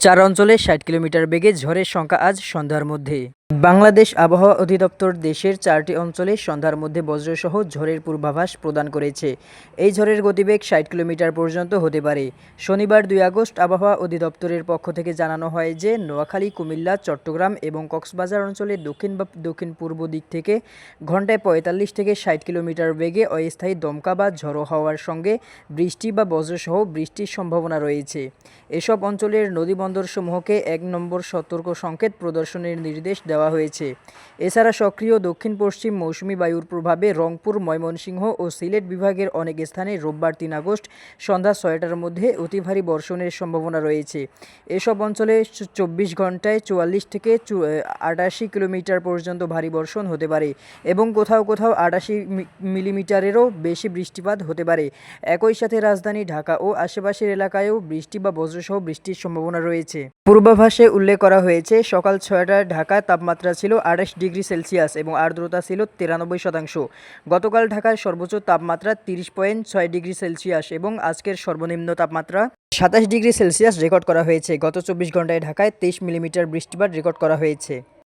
চার অঞ্চলে ষাট কিলোমিটার বেগে ঝড়ের সংখ্যা আজ সন্ধ্যার মধ্যে। বাংলাদেশ আবহাওয়া অধিদপ্তর দেশের চারটি অঞ্চলে সন্ধ্যার মধ্যে বজ্রসহ ঝড়ের পূর্বাভাস প্রদান করেছে। এই ঝড়ের গতিবেগ ষাট কিলোমিটার পর্যন্ত হতে পারে। শনিবার দুই আগস্ট আবহাওয়া অধিদপ্তরের পক্ষ থেকে জানানো হয় যে, নোয়াখালী, কুমিল্লা, চট্টগ্রাম এবং কক্সবাজার অঞ্চলের দক্ষিণ বা দক্ষিণ পূর্ব দিক থেকে ঘন্টায় পঁয়তাল্লিশ থেকে ষাট কিলোমিটার বেগে অস্থায়ী দমকা বা ঝড়ো হওয়ার সঙ্গে বৃষ্টি বা বজ্রসহ বৃষ্টির সম্ভাবনা রয়েছে। এসব অঞ্চলের নদীবন্দরসমূহকে এক নম্বর সতর্ক সংকেত প্রদর্শনের নির্দেশ দেওয়া হয়েছে। এছাড়া সক্রিয় দক্ষিণ পশ্চিম মৌসুমি বায়ুর প্রভাবে রংপুর, ময়মনসিংহ ও সিলেট বিভাগের অনেক স্থানে রোববার তিন আগস্ট সন্ধ্যা ছয়টার মধ্যে অতি ভারী বর্ষণের সম্ভাবনা রয়েছে। এসব অঞ্চলে চব্বিশ ঘন্টায় চুয়াল্লিশ থেকে আটাশি কিলোমিটার পর্যন্ত ভারী বর্ষণ হতে পারে এবং কোথাও কোথাও আটাশি মিলিমিটারেরও বেশি বৃষ্টিপাত হতে পারে। একই সাথে রাজধানী ঢাকা ও আশেপাশের এলাকায়ও বৃষ্টি বা বজ্রসহ বৃষ্টির সম্ভাবনা রয়েছে। পূর্বাভাসে উল্লেখ করা হয়েছে, সকাল ছয়টায় ঢাকায় তাপমাত্রা ছিল আঠাশ ডিগ্রি সেলসিয়াস এবং আর্দ্রতা ছিল তিরানব্বই শতাংশ। গতকাল ঢাকার সর্বোচ্চ তাপমাত্রা তিরিশ পয়েন্ট ছয় ডিগ্রি সেলসিয়াস এবং আজকের সর্বনিম্ন তাপমাত্রা সাতাশ ডিগ্রি সেলসিয়াস রেকর্ড করা হয়েছে। গত চব্বিশ ঘন্টায় ঢাকায় তেইশ মিলিমিটার বৃষ্টিপাত রেকর্ড করা হয়েছে।